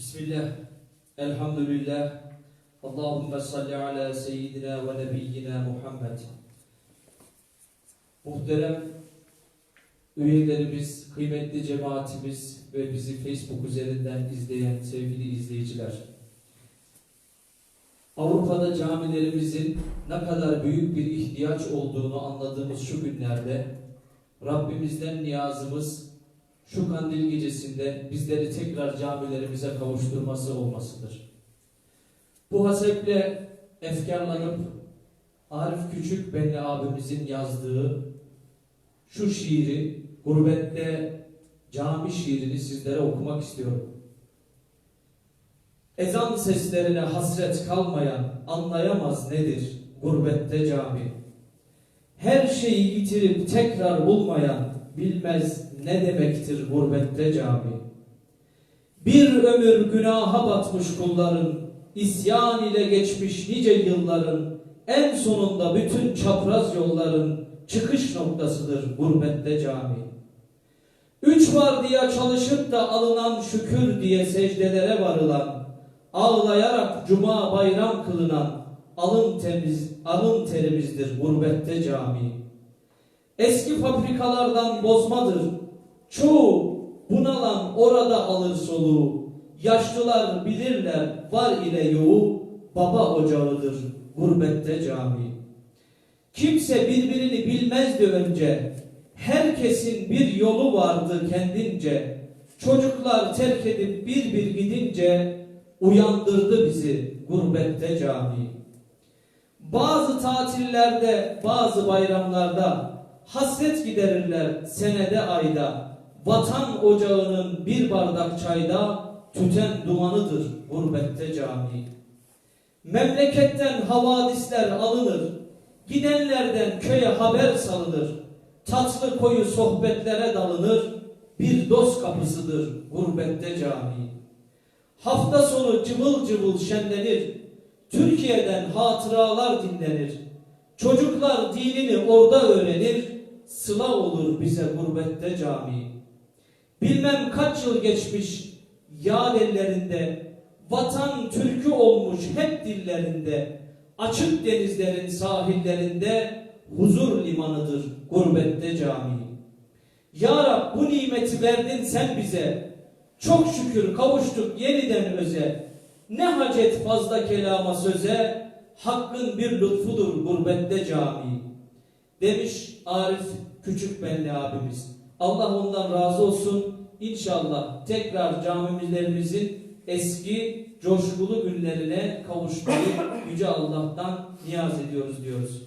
Bismillah, elhamdülillah, Allahümme salli ala seyyidina ve nebiyyina Muhammed. Muhterem üyelerimiz, kıymetli cemaatimiz ve bizi Facebook üzerinden izleyen sevgili izleyiciler. Avrupa'da camilerimizin ne kadar büyük bir ihtiyaç olduğunu anladığımız şu günlerde Rabbimizden niyazımız şu kandil gecesinde bizleri tekrar camilerimize kavuşturması olmasıdır. Bu haseple efkarlanıp Arif Küçük Benli abimizin yazdığı şu şiiri gurbette cami şiirini sizlere okumak istiyorum. Ezan seslerine hasret kalmayan anlayamaz nedir gurbette cami. Her şeyi yitirip tekrar bulmayan bilmez ne demektir gurbette cami. Bir ömür günaha batmış kulların, isyan ile geçmiş nice yılların, en sonunda bütün çapraz yolların çıkış noktasıdır gurbette cami. Üç var diye çalışıp da alınan şükür diye secdelere varılan, ağlayarak cuma bayram kılınan alın temiz, alın terimizdir gurbette cami. Eski fabrikalardan bozmadır. Çoğu bunalan orada alır soluğu. Yaşlılar bilirler var ile yoğu baba ocağıdır gurbette cami. Kimse birbirini bilmezdi önce. Herkesin bir yolu vardı kendince. Çocuklar terk edip bir bir gidince uyandırdı bizi gurbette cami. Bazı tatillerde, bazı bayramlarda hasret giderirler senede ayda. Vatan ocağının bir bardak çayda tüten dumanıdır gurbette cami. Memleketten havadisler alınır, gidenlerden köye haber salınır. Tatlı koyu sohbetlere dalınır, bir dost kapısıdır gurbette cami. Hafta sonu cıvıl cıvıl şenlenir, Türkiye'den hatıralar dinlenir. Çocuklar dinini orada öğrenir, sıla olur bize gurbette cami. Bilmem kaç yıl geçmiş yad ellerinde, vatan türkü olmuş hep dillerinde, açık denizlerin sahillerinde huzur limanıdır gurbette cami. Ya Rab bu nimeti verdin sen bize, çok şükür kavuştuk yeniden öze. Ne hacet fazla kelama söze, hakkın bir lütfudur gurbette cami. Demiş Arif Küçük Benli abimiz. Allah ondan razı olsun. İnşallah tekrar camilerimizin eski coşkulu günlerine kavuşmayı Yüce Allah'tan niyaz ediyoruz diyoruz.